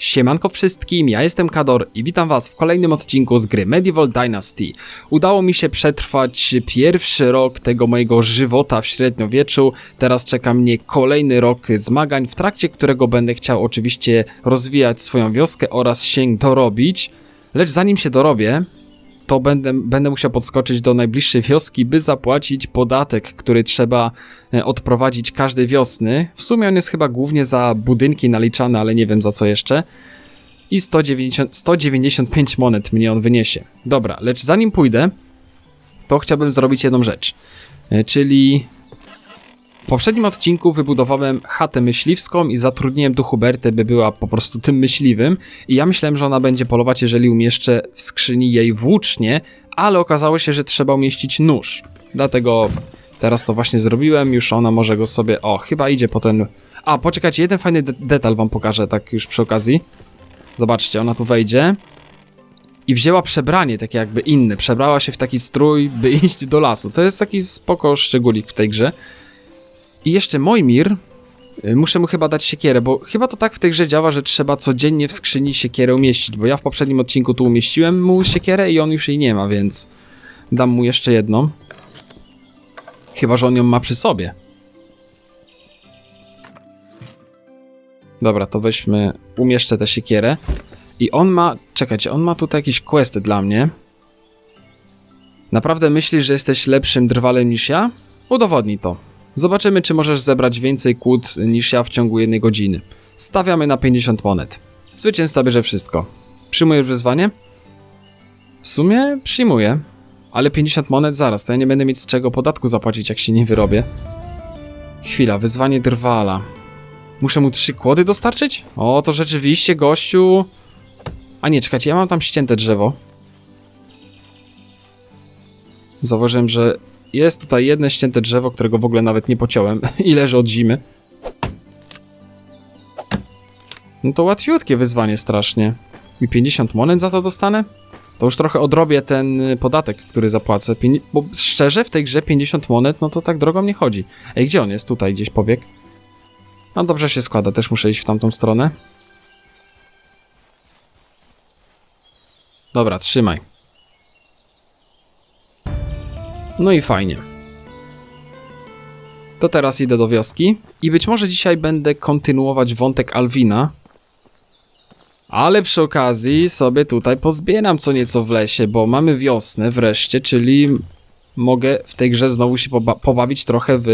Siemanko wszystkim, ja jestem Kador i witam was w kolejnym odcinku z gry Medieval Dynasty. Udało mi się przetrwać pierwszy rok tego mojego żywota w średniowieczu, teraz czeka mnie kolejny rok zmagań, w trakcie którego będę chciał oczywiście rozwijać swoją wioskę oraz się dorobić. Lecz zanim się dorobię, to będę, będę musiał podskoczyć do najbliższej wioski, by zapłacić podatek, który trzeba e, odprowadzić każdej wiosny. W sumie on jest chyba głównie za budynki naliczany, ale nie wiem za co jeszcze. I 190, 195 monet mnie on wyniesie. Dobra, lecz zanim pójdę, to chciałbym zrobić jedną rzecz. E, Czyli poprzednim odcinku wybudowałem chatę myśliwską i zatrudniłem tu Hubertę, by była po prostu tym myśliwym. I ja myślałem, że ona będzie polować, jeżeli umieszczę w skrzyni jej włócznie, ale okazało się, że trzeba umieścić nóż. Dlatego teraz to właśnie zrobiłem, już ona może go sobie... O, chyba idzie po ten... A, poczekajcie, jeden fajny de detal wam pokażę, tak już przy okazji. Zobaczcie, ona tu wejdzie i wzięła przebranie takie jakby inne. Przebrała się w taki strój, by iść do lasu. To jest taki spoko szczególik w tej grze. I jeszcze Mojmir, y, muszę mu chyba dać siekierę, bo chyba to tak w tej grze działa, że trzeba codziennie w skrzyni siekierę umieścić, bo ja w poprzednim odcinku tu umieściłem mu siekierę i on już jej nie ma, więc dam mu jeszcze jedną. Chyba, że on ją ma przy sobie. Dobra, to weźmy, umieszczę tę siekierę. I on ma, czekajcie, on ma tutaj jakieś questy dla mnie. Naprawdę myślisz, że jesteś lepszym drwalem niż ja? Udowodnij to. Zobaczymy, czy możesz zebrać więcej kłód niż ja w ciągu jednej godziny. Stawiamy na 50 monet. Zwycięzca bierze wszystko. Przyjmujesz wyzwanie? W sumie przyjmuję. Ale 50 monet zaraz, to ja nie będę mieć z czego podatku zapłacić, jak się nie wyrobię. Chwila, wyzwanie drwala. Muszę mu trzy kłody dostarczyć? O, to rzeczywiście, gościu... A nie, czekajcie, ja mam tam ścięte drzewo. Zauważyłem, że jest tutaj jedno ścięte drzewo, którego w ogóle nawet nie pociąłem i leży od zimy. No to łatwiutkie wyzwanie strasznie. I 50 monet za to dostanę? To już trochę odrobię ten y, podatek, który zapłacę. Bo szczerze, w tej grze 50 monet, no to tak drogo nie chodzi. Ej, gdzie on jest? Tutaj gdzieś pobieg. No dobrze się składa, też muszę iść w tamtą stronę. Dobra, trzymaj. No i fajnie. To teraz idę do wioski i być może dzisiaj będę kontynuować wątek Alwina. Ale przy okazji sobie tutaj pozbieram co nieco w lesie, bo mamy wiosnę wreszcie, czyli mogę w tej grze znowu się poba pobawić trochę w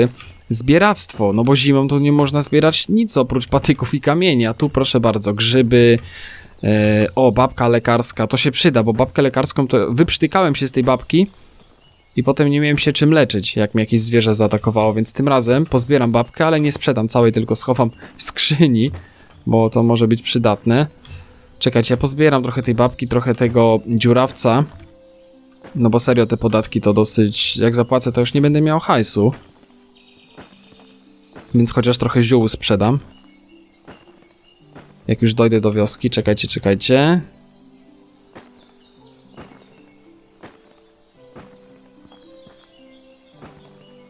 zbieractwo, no bo zimą to nie można zbierać nic oprócz patyków i kamieni, a tu proszę bardzo, grzyby, e, o, babka lekarska, to się przyda, bo babkę lekarską to wyprztykałem się z tej babki, i potem nie miałem się czym leczyć, jak mnie jakieś zwierzę zaatakowało, więc tym razem pozbieram babkę, ale nie sprzedam całej, tylko schowam w skrzyni, bo to może być przydatne. Czekajcie, ja pozbieram trochę tej babki, trochę tego dziurawca, no bo serio te podatki to dosyć, jak zapłacę to już nie będę miał hajsu. Więc chociaż trochę ziół sprzedam. Jak już dojdę do wioski, czekajcie, czekajcie.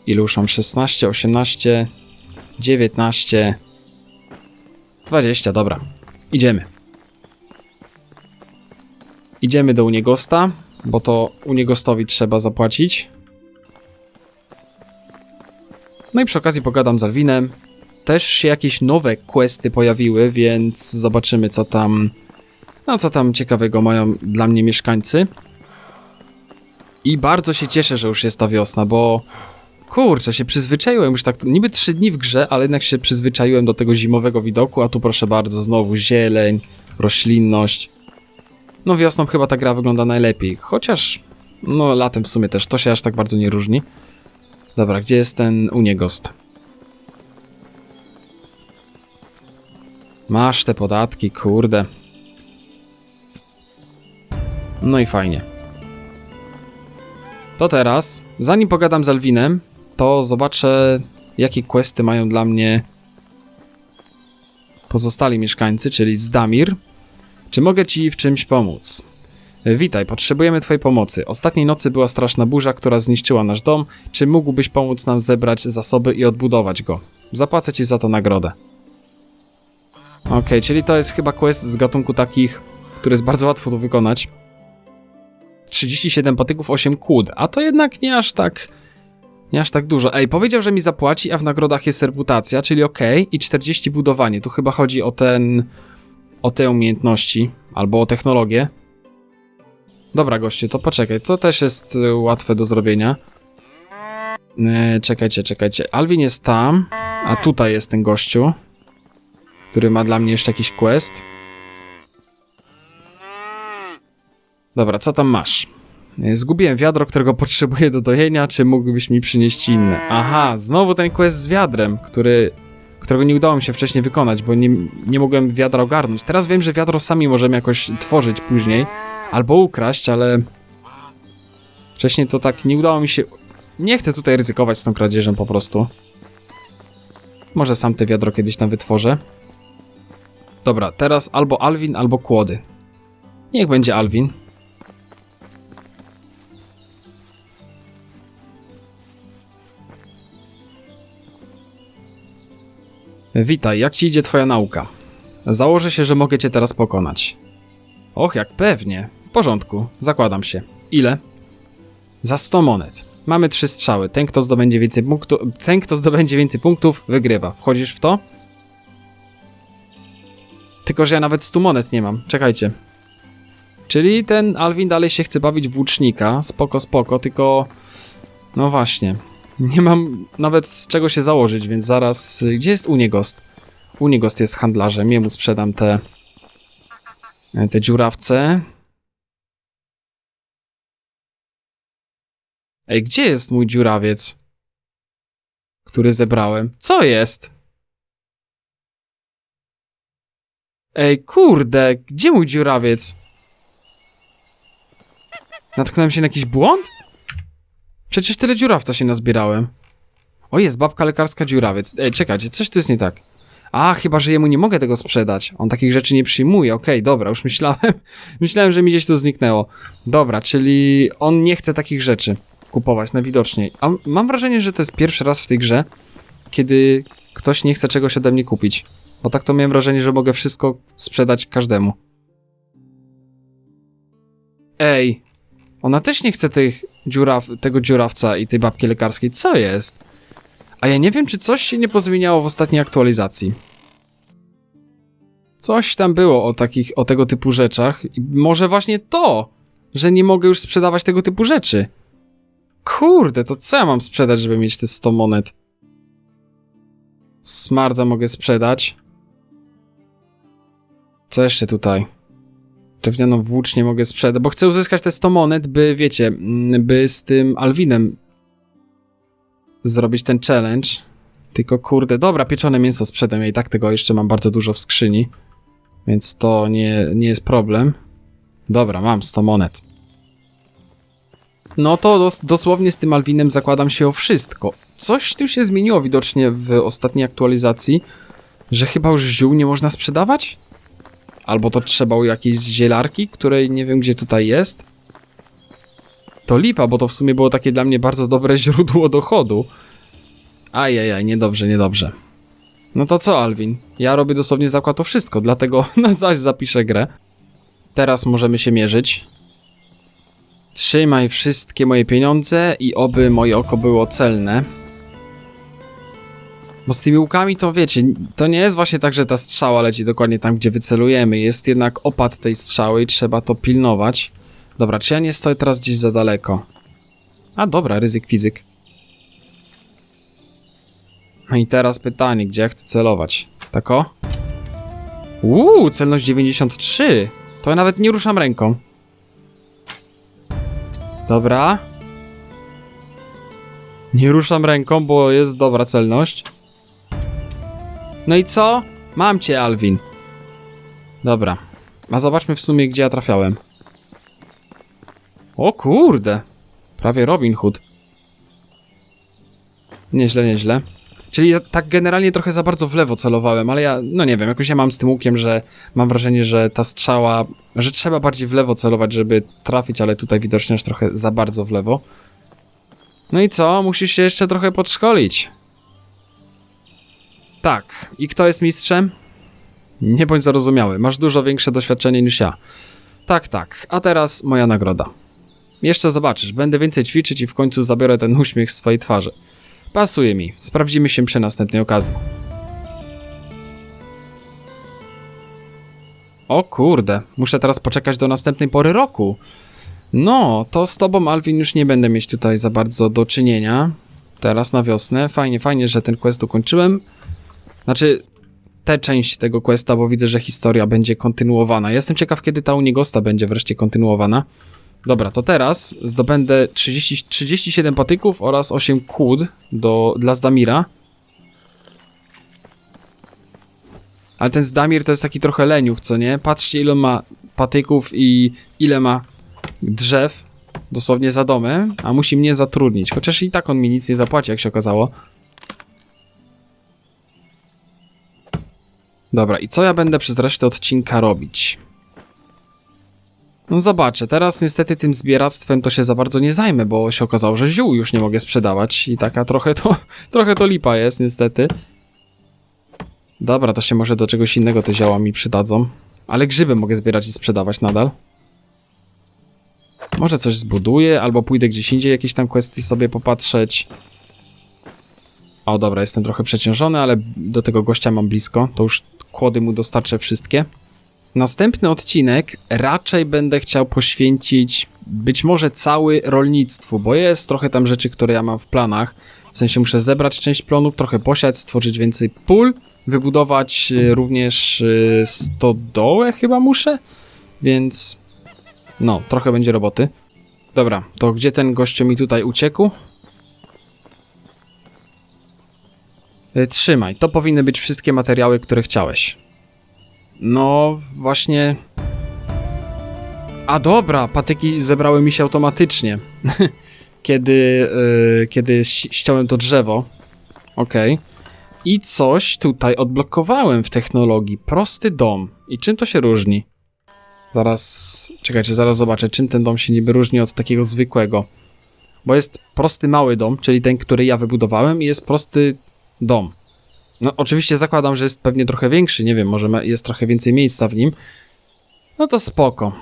Ilu już mam? 16, 18, 19, 20, dobra. Idziemy. Idziemy do Uniegosta, bo to Uniegostowi trzeba zapłacić. No i przy okazji pogadam z Alwinem. Też się jakieś nowe questy pojawiły, więc zobaczymy co tam... No co tam ciekawego mają dla mnie mieszkańcy. I bardzo się cieszę, że już jest ta wiosna, bo Kurczę, się przyzwyczaiłem już tak, niby trzy dni w grze, ale jednak się przyzwyczaiłem do tego zimowego widoku, a tu proszę bardzo, znowu zieleń, roślinność. No wiosną chyba ta gra wygląda najlepiej, chociaż no latem w sumie też, to się aż tak bardzo nie różni. Dobra, gdzie jest ten Uniegost? Masz te podatki, kurde. No i fajnie. To teraz, zanim pogadam z Alwinem, to zobaczę, jakie questy mają dla mnie pozostali mieszkańcy, czyli Zdamir. Czy mogę ci w czymś pomóc? Witaj, potrzebujemy twojej pomocy. Ostatniej nocy była straszna burza, która zniszczyła nasz dom. Czy mógłbyś pomóc nam zebrać zasoby i odbudować go? Zapłacę ci za to nagrodę. Okej, czyli to jest chyba quest z gatunku takich, który jest bardzo łatwo do wykonać. 37 patyków, 8 kłód, a to jednak nie aż tak... Nie aż tak dużo. Ej, powiedział, że mi zapłaci, a w nagrodach jest reputacja, czyli okej, i 40 budowanie. Tu chyba chodzi o ten... o te umiejętności, albo o technologię. Dobra, gościu, to poczekaj, to też jest y, łatwe do zrobienia. E, czekajcie, czekajcie. Alvin jest tam, a tutaj jest ten gościu, który ma dla mnie jeszcze jakiś quest. Dobra, co tam masz? E, Zgubiłem wiadro, którego potrzebuję do dojenia, czy mógłbyś mi przynieść inne? Aha, znowu ten quest z wiadrem, który, którego nie udało mi się wcześniej wykonać, bo nie, nie mogłem wiadra ogarnąć. Teraz wiem, że wiadro sami możemy jakoś tworzyć później, albo ukraść, ale wcześniej to tak nie udało mi się... Nie chcę tutaj ryzykować z tą kradzieżą po prostu. Może sam te wiadro kiedyś tam wytworzę. Dobra, teraz albo Alvin, albo kłody. Niech będzie Alvin. Witaj, jak ci idzie twoja nauka? Założę się, że mogę cię teraz pokonać. Och, jak pewnie. W porządku, zakładam się. Ile? Za 100 monet. Mamy trzy strzały. Ten, kto zdobędzie więcej punktów, ten, kto zdobędzie więcej punktów, wygrywa. Wchodzisz w to? Tylko, że ja nawet 100 monet nie mam. Czekajcie. Czyli ten Alvin dalej się chce bawić w łucznika. Spoko, spoko, tylko... No właśnie. Nie mam nawet z czego się założyć, więc zaraz... Gdzie jest Unigost? Unigost jest handlarzem. Jemu sprzedam te... Te dziurawce. Ej, gdzie jest mój dziurawiec? Który zebrałem. Co jest? Ej, kurde, gdzie mój dziurawiec? Natknąłem się na jakiś błąd? Przecież tyle dziurawca się nazbierałem. O, jest babka lekarska dziurawiec. Ej, czekajcie, coś tu jest nie tak. A, chyba, że jemu nie mogę tego sprzedać. On takich rzeczy nie przyjmuje. Okej, dobra, już myślałem. myślałem, że mi gdzieś to zniknęło. Dobra, czyli on nie chce takich rzeczy kupować najwidoczniej. A mam wrażenie, że to jest pierwszy raz w tej grze, kiedy ktoś nie chce czegoś ode mnie kupić. Bo tak to miałem wrażenie, że mogę wszystko sprzedać każdemu. Ej, ona też nie chce tych dziuraw, tego dziurawca i tej babki lekarskiej. Co jest? A ja nie wiem, czy coś się nie pozmieniało w ostatniej aktualizacji. Coś tam było o takich, o tego typu rzeczach. I może właśnie to, że nie mogę już sprzedawać tego typu rzeczy. Kurde, to co ja mam sprzedać, żeby mieć te 100 monet? Smardza mogę sprzedać. Co jeszcze tutaj? Drewnianą włócznię mogę sprzedać, bo chcę uzyskać te 100 monet, by, wiecie, mm, by z tym Alwinem zrobić ten challenge. Tylko kurde, dobra, pieczone mięso sprzedam, ja i tak tego jeszcze mam bardzo dużo w skrzyni. Więc to nie, nie jest problem. Dobra, mam 100 monet. No to dos dosłownie z tym Alwinem zakładam się o wszystko. Coś tu się zmieniło widocznie w ostatniej aktualizacji, że chyba już ziół nie można sprzedawać? Albo to trzeba u jakiejś zielarki, której nie wiem gdzie tutaj jest? To lipa, bo to w sumie było takie dla mnie bardzo dobre źródło dochodu. Ajajaj, niedobrze, niedobrze. No to co, Alwin? Ja robię dosłownie zakład o wszystko, dlatego na zaś zapiszę grę. Teraz możemy się mierzyć. Trzymaj wszystkie moje pieniądze i oby moje oko było celne. Bo z tymi łukami to wiecie, to nie jest właśnie tak, że ta strzała leci dokładnie tam, gdzie wycelujemy. Jest jednak opad tej strzały i trzeba to pilnować. Dobra, czy ja nie stoję teraz gdzieś za daleko? A dobra, ryzyk fizyk. No i teraz pytanie, gdzie ja chcę celować? Tak o? Uuu, celność 93. To ja nawet nie ruszam ręką. Dobra. Nie ruszam ręką, bo jest dobra celność. No i co? Mam cię, Alvin. Dobra. A zobaczmy w sumie, gdzie ja trafiałem. O kurde. Prawie Robin Hood. Nieźle, nieźle. Czyli tak generalnie trochę za bardzo w lewo celowałem, ale ja, no nie wiem, jakoś ja mam z tym łukiem, że mam wrażenie, że ta strzała, że trzeba bardziej w lewo celować, żeby trafić, ale tutaj widocznie aż trochę za bardzo w lewo. No i co? Musisz się jeszcze trochę podszkolić. Tak. I kto jest mistrzem? Nie bądź zarozumiały, masz dużo większe doświadczenie niż ja. Tak, tak, a teraz moja nagroda. Jeszcze zobaczysz, będę więcej ćwiczyć i w końcu zabiorę ten uśmiech z twojej twarzy. Pasuje mi, sprawdzimy się przy następnej okazji. O kurde, muszę teraz poczekać do następnej pory roku. No, to z tobą, Alvin, już nie będę mieć tutaj za bardzo do czynienia. Teraz na wiosnę. Fajnie, fajnie, że ten quest ukończyłem. Znaczy, tę część tego questa, bo widzę, że historia będzie kontynuowana. Jestem ciekaw, kiedy ta Unigosta będzie wreszcie kontynuowana. Dobra, to teraz zdobędę 30, 37 patyków oraz 8 kłód do, dla Zdamira. Ale ten Zdamir to jest taki trochę leniuch, co nie? Patrzcie, ile ma patyków i ile ma drzew dosłownie za domem, a musi mnie zatrudnić. Chociaż i tak on mi nic nie zapłaci, jak się okazało. Dobra, i co ja będę przez resztę odcinka robić? No zobaczę, teraz niestety tym zbieractwem to się za bardzo nie zajmę, bo się okazało, że ziół już nie mogę sprzedawać i taka trochę to, trochę to lipa jest niestety. Dobra, to się może do czegoś innego te zioła mi przydadzą. Ale grzyby mogę zbierać i sprzedawać nadal. Może coś zbuduję, albo pójdę gdzieś indziej, jakieś tam questy sobie popatrzeć. O, dobra, jestem trochę przeciążony, ale do tego gościa mam blisko. To już kłody mu dostarczę wszystkie. Następny odcinek raczej będę chciał poświęcić być może cały rolnictwu, bo jest trochę tam rzeczy, które ja mam w planach. W sensie muszę zebrać część plonów, trochę posiać, stworzyć więcej pól, wybudować y, również y, stodołę chyba muszę, więc no, trochę będzie roboty. Dobra, to gdzie ten gościu mi tutaj uciekł? Trzymaj, to powinny być wszystkie materiały, które chciałeś. No, właśnie. A dobra, patyki zebrały mi się automatycznie. kiedy, yy, kiedy ści- ściąłem to drzewo. Okej. I coś tutaj odblokowałem w technologii. Prosty dom. I czym to się różni? Zaraz. Czekajcie, zaraz zobaczę, czym ten dom się niby różni od takiego zwykłego. Bo jest prosty mały dom, czyli ten, który ja wybudowałem, i jest prosty dom. No, oczywiście zakładam, że jest pewnie trochę większy, nie wiem, może jest trochę więcej miejsca w nim. No to spoko.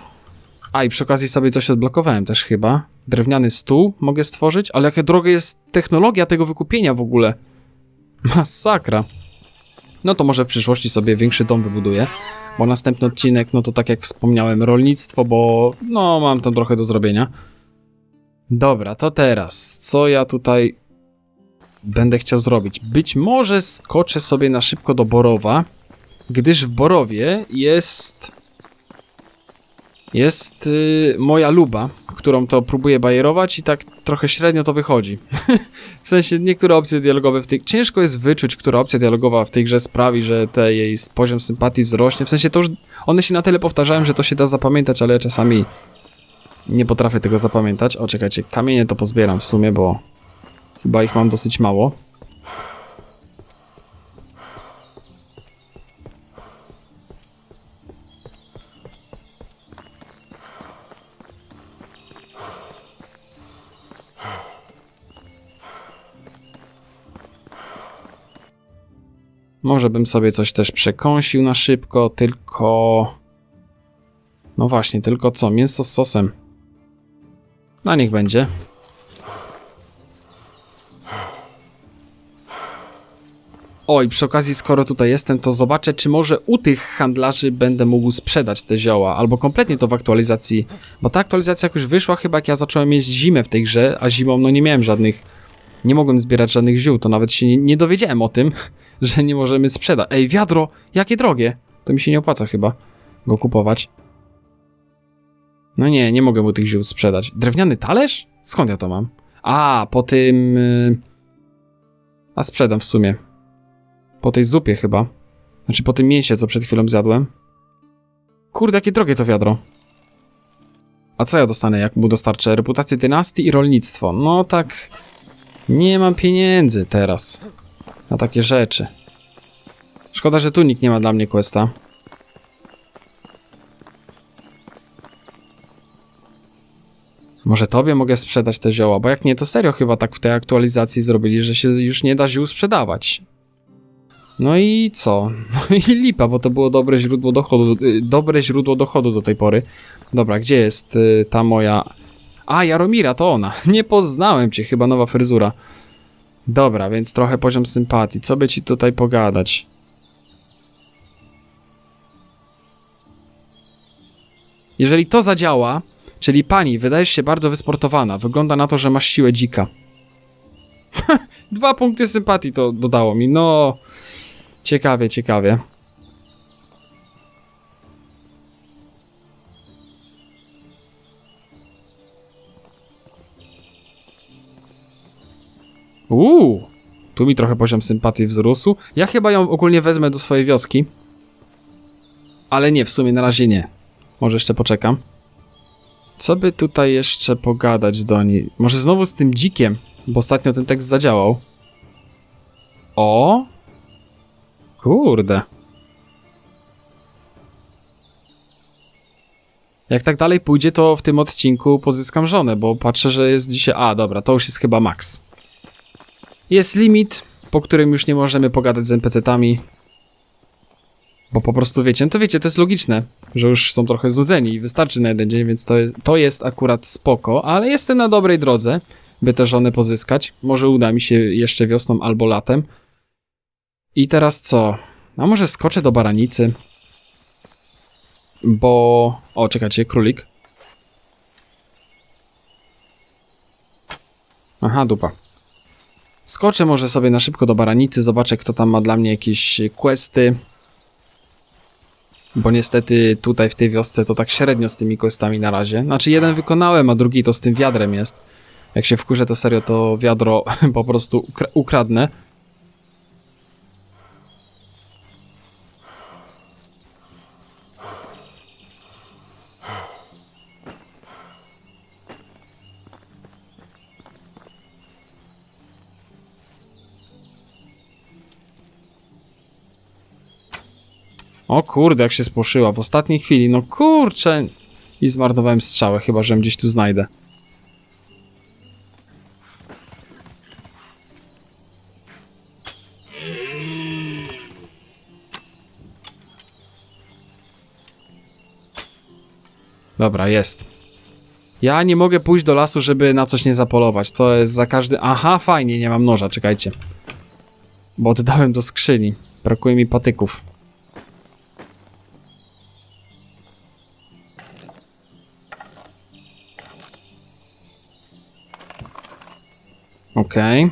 A i przy okazji sobie coś odblokowałem też chyba. Drewniany stół mogę stworzyć, ale jaka droga jest technologia tego wykupienia w ogóle. Masakra. No to może w przyszłości sobie większy dom wybuduję, bo następny odcinek, no to tak jak wspomniałem, rolnictwo, bo no mam tam trochę do zrobienia. Dobra, to teraz, co ja tutaj będę chciał zrobić. Być może skoczę sobie na szybko do Borowa, gdyż w Borowie jest. Jest y, moja luba, którą to próbuję bajerować i tak trochę średnio to wychodzi. w sensie niektóre opcje dialogowe w tej. Ciężko jest wyczuć, która opcja dialogowa w tej grze sprawi, że te jej poziom sympatii wzrośnie. W sensie to już. One się na tyle powtarzają, że to się da zapamiętać, ale ja czasami nie potrafię tego zapamiętać. O, czekajcie, kamienie to pozbieram w sumie, bo Chyba ich mam dosyć mało. Może bym sobie coś też przekąsił na szybko, tylko... No właśnie, tylko co? Mięso z sosem. Na niech będzie. Oj, przy okazji, skoro tutaj jestem, to zobaczę, czy może u tych handlarzy będę mógł sprzedać te zioła, albo kompletnie to w aktualizacji, bo ta aktualizacja jakoś wyszła chyba jak ja zacząłem mieć zimę w tej grze, a zimą no nie miałem żadnych, nie mogłem zbierać żadnych ziół, to nawet się nie, nie dowiedziałem o tym, że nie możemy sprzedać. Ej, wiadro, jakie drogie! To mi się nie opłaca chyba go kupować. No nie, nie mogę mu tych ziół sprzedać. Drewniany talerz? Skąd ja to mam? A, po tym... y, A sprzedam w sumie. Po tej zupie chyba. Znaczy po tym mięsie, co przed chwilą zjadłem. Kurde, jakie drogie to wiadro. A co ja dostanę, jak mu dostarczę? Reputację dynastii i rolnictwo. No tak... Nie mam pieniędzy teraz. Na takie rzeczy. Szkoda, że tu nikt nie ma dla mnie questa. Może tobie mogę sprzedać te zioła, bo jak nie, to serio chyba tak w tej aktualizacji zrobili, że się już nie da ziół sprzedawać. No i co? No i lipa, bo to było dobre źródło dochodu, y, dobre źródło dochodu do tej pory. Dobra, gdzie jest y, ta moja... A, Jaromira, to ona. Nie poznałem cię, chyba nowa fryzura. Dobra, więc trochę poziom sympatii. Co by ci tutaj pogadać? Jeżeli to zadziała, czyli pani, wydajesz się bardzo wysportowana, wygląda na to, że masz siłę dzika. Dwa punkty sympatii to dodało mi, no... Ciekawie, ciekawie. Uuu, tu mi trochę poziom sympatii wzrósł. Ja chyba ją ogólnie wezmę do swojej wioski. Ale nie, w sumie na razie nie. Może jeszcze poczekam. Co by tutaj jeszcze pogadać do niej? Może znowu z tym dzikiem, bo ostatnio ten tekst zadziałał. O! Kurde. Jak tak dalej pójdzie, to w tym odcinku pozyskam żonę, bo patrzę, że jest dzisiaj... A, dobra, to już jest chyba max. Jest limit, po którym już nie możemy pogadać z NPC-tami. Bo po prostu wiecie, no to wiecie, to jest logiczne, że już są trochę znudzeni i wystarczy na jeden dzień, więc to jest, to jest akurat spoko, ale jestem na dobrej drodze, by te żony pozyskać. Może uda mi się jeszcze wiosną albo latem. I teraz co? A może skoczę do baranicy? Bo... O, czekajcie, królik. Aha, dupa. Skoczę może sobie na szybko do baranicy, zobaczę kto tam ma dla mnie jakieś questy. Bo niestety tutaj w tej wiosce to tak średnio z tymi questami na razie. Znaczy jeden wykonałem, a drugi to z tym wiadrem jest. Jak się wkurzę to serio to wiadro po prostu ukra ukradnę. O kurde, jak się spłoszyła w ostatniej chwili. No kurczę. I zmarnowałem strzałę, chyba że gdzieś tu znajdę. Dobra, jest. Ja nie mogę pójść do lasu, żeby na coś nie zapolować. To jest za każdy... Aha, fajnie, nie mam noża, czekajcie. Bo oddałem do skrzyni. Brakuje mi patyków. Okej.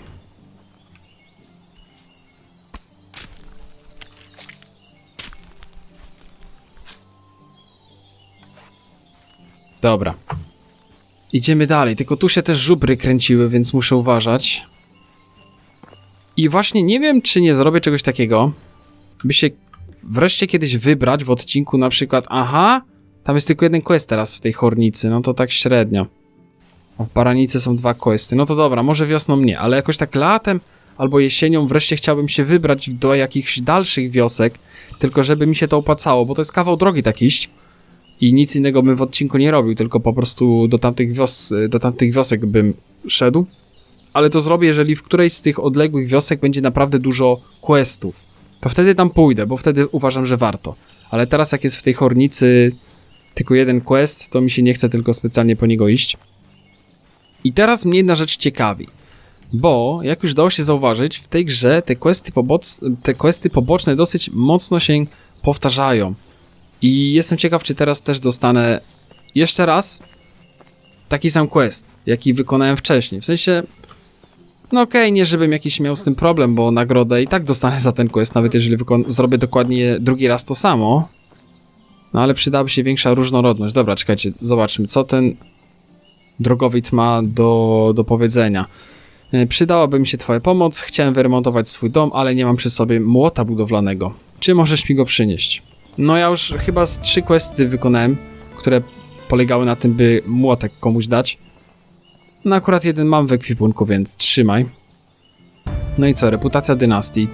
Dobra. Idziemy dalej, tylko tu się też żubry kręciły, więc muszę uważać. I właśnie nie wiem, czy nie zrobię czegoś takiego, by się wreszcie kiedyś wybrać w odcinku na przykład, aha, tam jest tylko jeden quest teraz w tej hornicy, no to tak średnio. A w Baranicy są dwa questy. No to dobra, może wiosną nie, ale jakoś tak latem albo jesienią wreszcie chciałbym się wybrać do jakichś dalszych wiosek, tylko żeby mi się to opłacało, bo to jest kawał drogi tak iść i nic innego bym w odcinku nie robił, tylko po prostu do tamtych, wios do tamtych wiosek bym szedł. Ale to zrobię, jeżeli w którejś z tych odległych wiosek będzie naprawdę dużo questów. To wtedy tam pójdę, bo wtedy uważam, że warto. Ale teraz jak jest w tej hornicy tylko jeden quest, to mi się nie chce tylko specjalnie po niego iść. I teraz mnie jedna rzecz ciekawi, bo jak już dało się zauważyć, w tej grze te questy, poboc- te questy poboczne dosyć mocno się powtarzają. I jestem ciekaw, czy teraz też dostanę jeszcze raz taki sam quest, jaki wykonałem wcześniej. W sensie, no okej, okay, nie żebym jakiś miał z tym problem, bo nagrodę i tak dostanę za ten quest, nawet jeżeli zrobię dokładnie drugi raz to samo. No ale przydałaby się większa różnorodność. Dobra, czekajcie, zobaczmy, co ten drogowid ma do, do powiedzenia. E, Przydałaby mi się Twoja pomoc, chciałem wyremontować swój dom, ale nie mam przy sobie młota budowlanego. Czy możesz mi go przynieść? No ja już chyba z trzy questy wykonałem, które polegały na tym, by młotek komuś dać. No akurat jeden mam w ekwipunku, więc trzymaj. No i co, reputacja dynastii.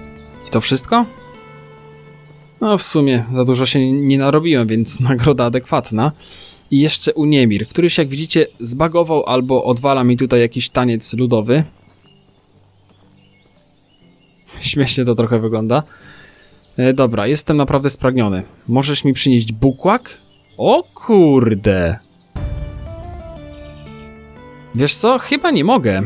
I to wszystko? No w sumie za dużo się nie narobiłem, więc nagroda adekwatna. I jeszcze Uniemir, który się jak widzicie zbagował albo odwala mi tutaj jakiś taniec ludowy. Śmiesznie to trochę wygląda. E, dobra, jestem naprawdę spragniony. Możesz mi przynieść bukłak? O kurde. Wiesz co? Chyba nie mogę.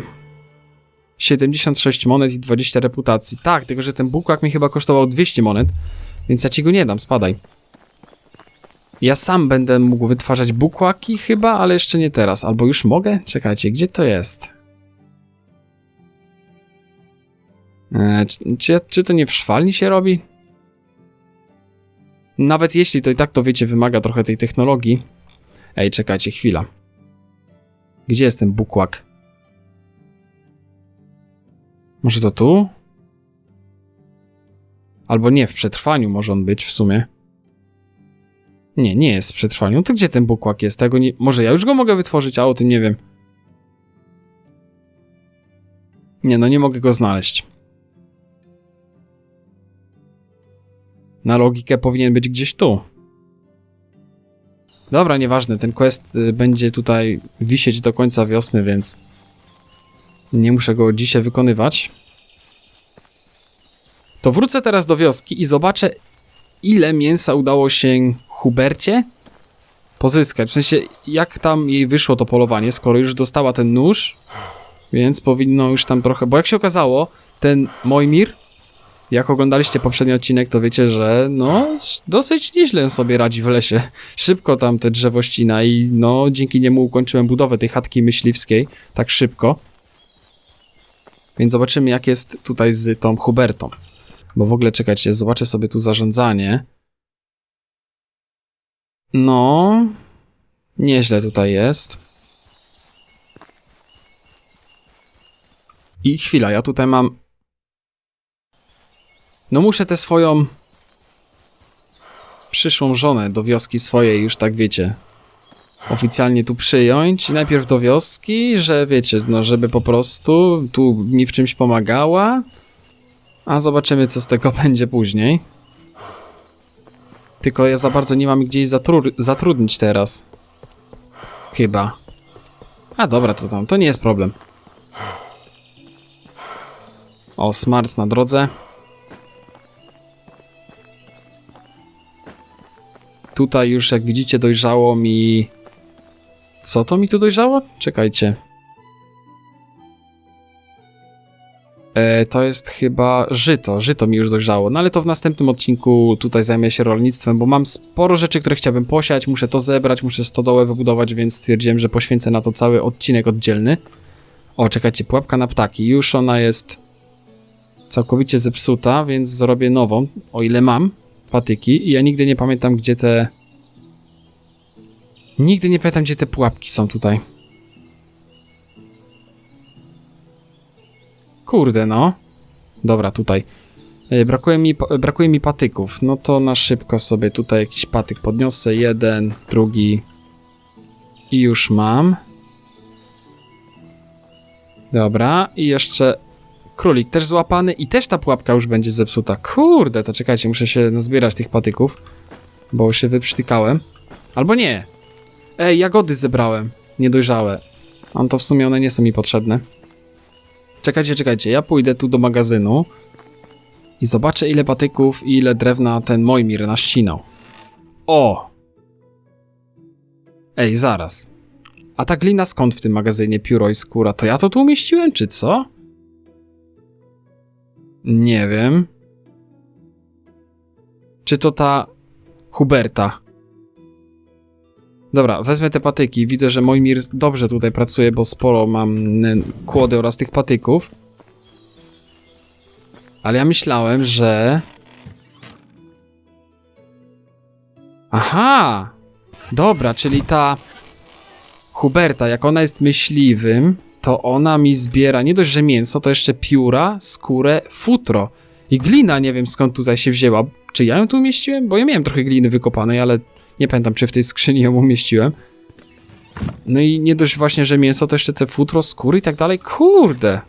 76 monet i 20 reputacji. Tak, tylko że ten bukłak mi chyba kosztował 200 monet, więc ja ci go nie dam, spadaj. Ja sam będę mógł wytwarzać bukłaki chyba, ale jeszcze nie teraz. Albo już mogę? Czekajcie, gdzie to jest? E, czy, czy, to nie w szwalni się robi? Nawet jeśli to i tak to wiecie, wymaga trochę tej technologii. Ej, czekajcie, chwila. Gdzie jest ten bukłak? Może to tu? Albo nie, w przetrwaniu może on być w sumie. Nie, nie jest w przetrwaniu. To gdzie ten bukłak jest? Tego nie... Może ja już go mogę wytworzyć, a o tym nie wiem. Nie, no nie mogę go znaleźć. Na logikę powinien być gdzieś tu. Dobra, nieważne, ten quest y, będzie tutaj wisieć do końca wiosny, więc nie muszę go dzisiaj wykonywać. To wrócę teraz do wioski i zobaczę, ile mięsa udało się Hubercie pozyskać. W sensie, jak tam jej wyszło to polowanie, skoro już dostała ten nóż, więc powinno już tam trochę. Bo jak się okazało, ten Mojmir, jak oglądaliście poprzedni odcinek, to wiecie, że no, dosyć nieźle sobie radzi w lesie. Szybko tam te drzewo ścina i no, dzięki niemu ukończyłem budowę tej chatki myśliwskiej tak szybko. Więc zobaczymy, jak jest tutaj z tą Hubertą. Bo w ogóle czekajcie, zobaczę sobie tu zarządzanie. No, nieźle tutaj jest. I chwila, ja tutaj mam. No, muszę tę swoją przyszłą żonę do wioski swojej, już tak wiecie, oficjalnie tu przyjąć. Najpierw do wioski, że wiecie, no, żeby po prostu tu mi w czymś pomagała. A zobaczymy, co z tego będzie później. Tylko ja za bardzo nie mam gdzieś zatru zatrudnić teraz. Chyba. A dobra, to tam, to nie jest problem. O, smarts na drodze. Tutaj już, jak widzicie, dojrzało mi... Co to mi tu dojrzało? Czekajcie. To jest chyba żyto. Żyto mi już dojrzało. No ale to w następnym odcinku tutaj zajmę się rolnictwem, bo mam sporo rzeczy, które chciałbym posiać. Muszę to zebrać, muszę stodołę wybudować, więc stwierdziłem, że poświęcę na to cały odcinek oddzielny. O, czekajcie, pułapka na ptaki. Już ona jest całkowicie zepsuta, więc zrobię nową, o ile mam patyki. I ja nigdy nie pamiętam, gdzie te... Nigdy nie pamiętam, gdzie te pułapki są tutaj. Kurde, no. Dobra, tutaj. E, Brakuje mi, brakuje mi patyków. No to na szybko sobie tutaj jakiś patyk podniosę. Jeden, drugi. I już mam. Dobra, i jeszcze królik też złapany i też ta pułapka już będzie zepsuta. Kurde, to czekajcie, muszę się nazbierać tych patyków, bo się wyprztykałem. Albo nie. Ej, jagody zebrałem. Niedojrzałe. Mam to w sumie, one nie są mi potrzebne. Czekajcie, czekajcie, ja pójdę tu do magazynu i zobaczę ile patyków i ile drewna ten Mojmir naścinał. O! Ej, zaraz. A ta glina skąd w tym magazynie pióro i skóra? To ja to tu umieściłem, czy co? Nie wiem. Czy to ta Huberta? Dobra, wezmę te patyki. Widzę, że Mojmir dobrze tutaj pracuje, bo sporo mam kłody oraz tych patyków. Ale ja myślałem, że... Aha! Dobra, czyli ta Huberta, jak ona jest myśliwym, to ona mi zbiera nie dość, że mięso, to jeszcze pióra, skórę, futro. I glina, nie wiem skąd tutaj się wzięła. Czy ja ją tu umieściłem? Bo ja miałem trochę gliny wykopanej, ale nie pamiętam, czy w tej skrzyni ją umieściłem. No i nie dość właśnie, że mięso, to jeszcze te futro, skóry i tak dalej. Kurde!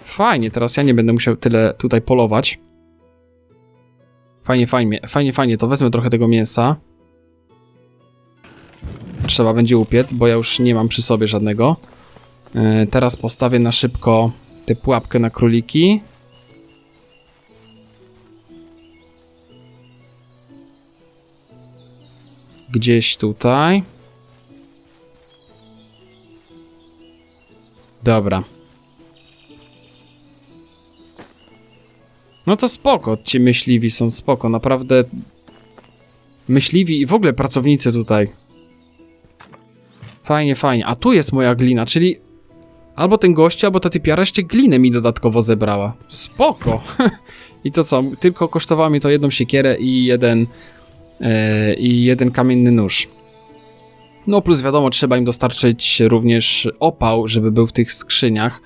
Fajnie, teraz ja nie będę musiał tyle tutaj polować. Fajnie, fajnie, fajnie, fajnie, to wezmę trochę tego mięsa. Trzeba będzie upiec, bo ja już nie mam przy sobie żadnego. E, teraz postawię na szybko tę pułapkę na króliki. Gdzieś tutaj. Dobra. No to spoko, ci myśliwi są spoko, naprawdę. Myśliwi i w ogóle pracownicy tutaj. Fajnie, fajnie. A tu jest moja glina, czyli albo ten gość, albo ta typiara jeszcze glinę mi dodatkowo zebrała. Spoko. I to co? Tylko kosztowało mi to jedną siekierę i jeden i jeden kamienny nóż. No plus wiadomo, trzeba im dostarczyć również opał, żeby był w tych skrzyniach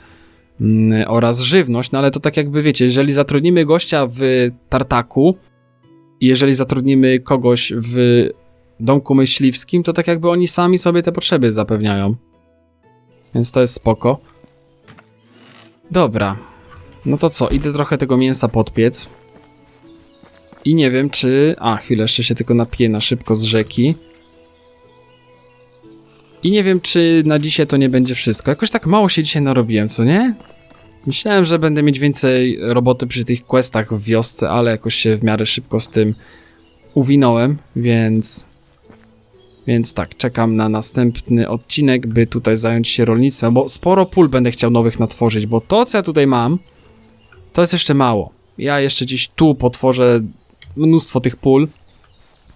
mm, oraz żywność, no ale to tak jakby wiecie, jeżeli zatrudnimy gościa w tartaku jeżeli zatrudnimy kogoś w domku myśliwskim, to tak jakby oni sami sobie te potrzeby zapewniają. Więc to jest spoko. Dobra. No to co, idę trochę tego mięsa podpiec. I nie wiem czy... A, chwilę, jeszcze się tylko napiję na szybko z rzeki. I nie wiem, czy na dzisiaj to nie będzie wszystko. Jakoś tak mało się dzisiaj narobiłem, co nie? Myślałem, że będę mieć więcej roboty przy tych questach w wiosce, ale jakoś się w miarę szybko z tym uwinąłem, więc... Więc tak, czekam na następny odcinek, by tutaj zająć się rolnictwem, bo sporo pól będę chciał nowych natworzyć, bo to, co ja tutaj mam, to jest jeszcze mało. Ja jeszcze gdzieś tu potworzę mnóstwo tych pól,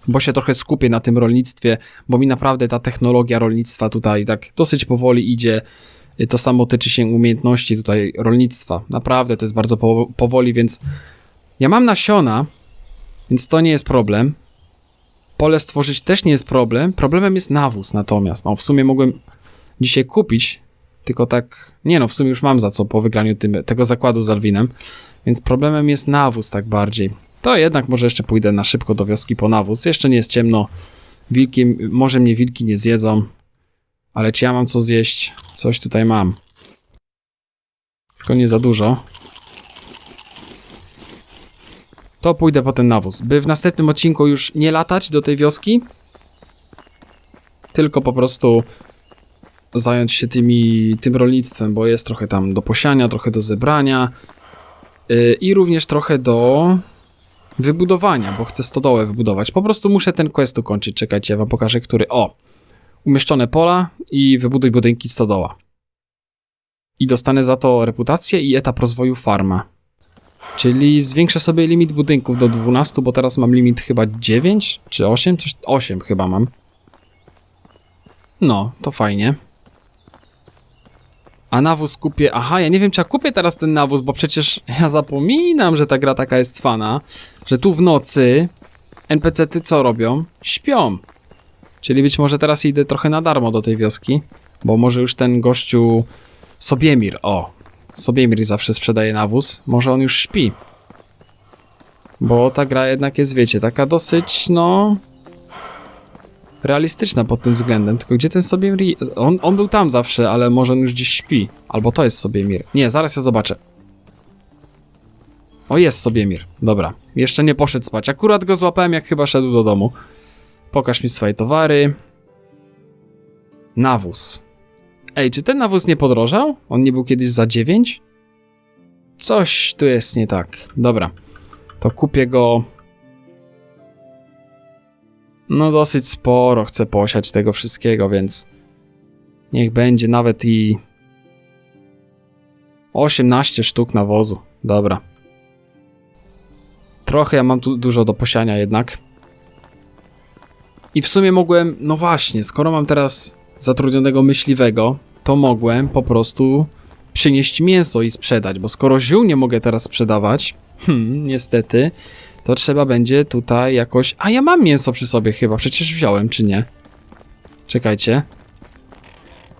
bo się trochę skupię na tym rolnictwie, bo mi naprawdę ta technologia rolnictwa tutaj tak dosyć powoli idzie. To samo tyczy się umiejętności tutaj rolnictwa. Naprawdę to jest bardzo po powoli, więc ja mam nasiona, więc to nie jest problem. Pole stworzyć też nie jest problem. Problemem jest nawóz natomiast. No w sumie mogłem dzisiaj kupić, tylko tak, nie no, w sumie już mam za co po wygraniu tym, tego zakładu z Alwinem, więc problemem jest nawóz tak bardziej. To jednak może jeszcze pójdę na szybko do wioski po nawóz. Jeszcze nie jest ciemno. Wilki, może mnie wilki nie zjedzą, ale czy ja mam co zjeść? Coś tutaj mam. Tylko nie za dużo. To pójdę po ten nawóz, by w następnym odcinku już nie latać do tej wioski, tylko po prostu zająć się tymi, tym rolnictwem, bo jest trochę tam do posiania, trochę do zebrania yy, i również trochę do wybudowania, bo chcę stodołę wybudować. Po prostu muszę ten quest ukończyć. Czekajcie, ja wam pokażę, który. O! Umieszczone pola i wybuduj budynki stodoła. I dostanę za to reputację i etap rozwoju farma. Czyli zwiększę sobie limit budynków do 12, bo teraz mam limit chyba 9 czy 8? Coś 8 chyba mam. No, to fajnie. A nawóz kupię. Aha, ja nie wiem, czy ja kupię teraz ten nawóz, bo przecież ja zapominam, że ta gra taka jest cwana, że tu w nocy NPC-ty co robią? Śpią. Czyli być może teraz idę trochę na darmo do tej wioski, bo może już ten gościu Sobiemir, o, Sobiemir zawsze sprzedaje nawóz, może on już śpi. Bo ta gra jednak jest, wiecie, taka dosyć, no... Realistyczna pod tym względem, tylko gdzie ten Sobiemir... On, on był tam zawsze, ale może on już gdzieś śpi. Albo to jest Sobiemir. Nie, zaraz ja zobaczę. O, jest Sobiemir. Dobra. Jeszcze nie poszedł spać. Akurat go złapałem, jak chyba szedł do domu. Pokaż mi swoje towary. Nawóz. Ej, czy ten nawóz nie podrożał? On nie był kiedyś za 9? Coś tu jest nie tak. Dobra. To kupię go. No dosyć sporo chcę posiać tego wszystkiego, więc niech będzie nawet i 18 sztuk nawozu. Dobra. Trochę ja mam tu dużo do posiania jednak. I w sumie mogłem, no właśnie, skoro mam teraz zatrudnionego myśliwego, to mogłem po prostu przynieść mięso i sprzedać, bo skoro ziół nie mogę teraz sprzedawać, hmm, niestety, to trzeba będzie tutaj jakoś... A ja mam mięso przy sobie chyba, przecież wziąłem, czy nie? Czekajcie.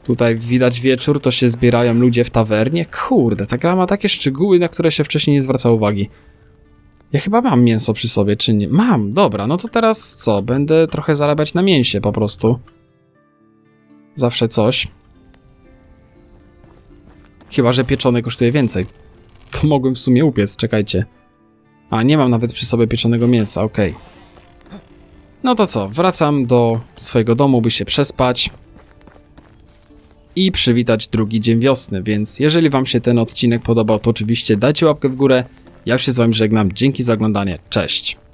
Tutaj widać wieczór, to się zbierają ludzie w tawernie. Kurde, ta gra ma takie szczegóły, na które się wcześniej nie zwraca uwagi. Ja chyba mam mięso przy sobie, czy nie? Mam, dobra, no to teraz co? Będę trochę zarabiać na mięsie po prostu. Zawsze coś. Chyba, że pieczone kosztuje więcej. To mogłem w sumie upiec, czekajcie. A, nie mam nawet przy sobie pieczonego mięsa, okej. No to co, wracam do swojego domu, by się przespać i przywitać drugi dzień wiosny, więc jeżeli wam się ten odcinek podobał, to oczywiście dajcie łapkę w górę. Ja się z wami żegnam, dzięki za oglądanie, cześć!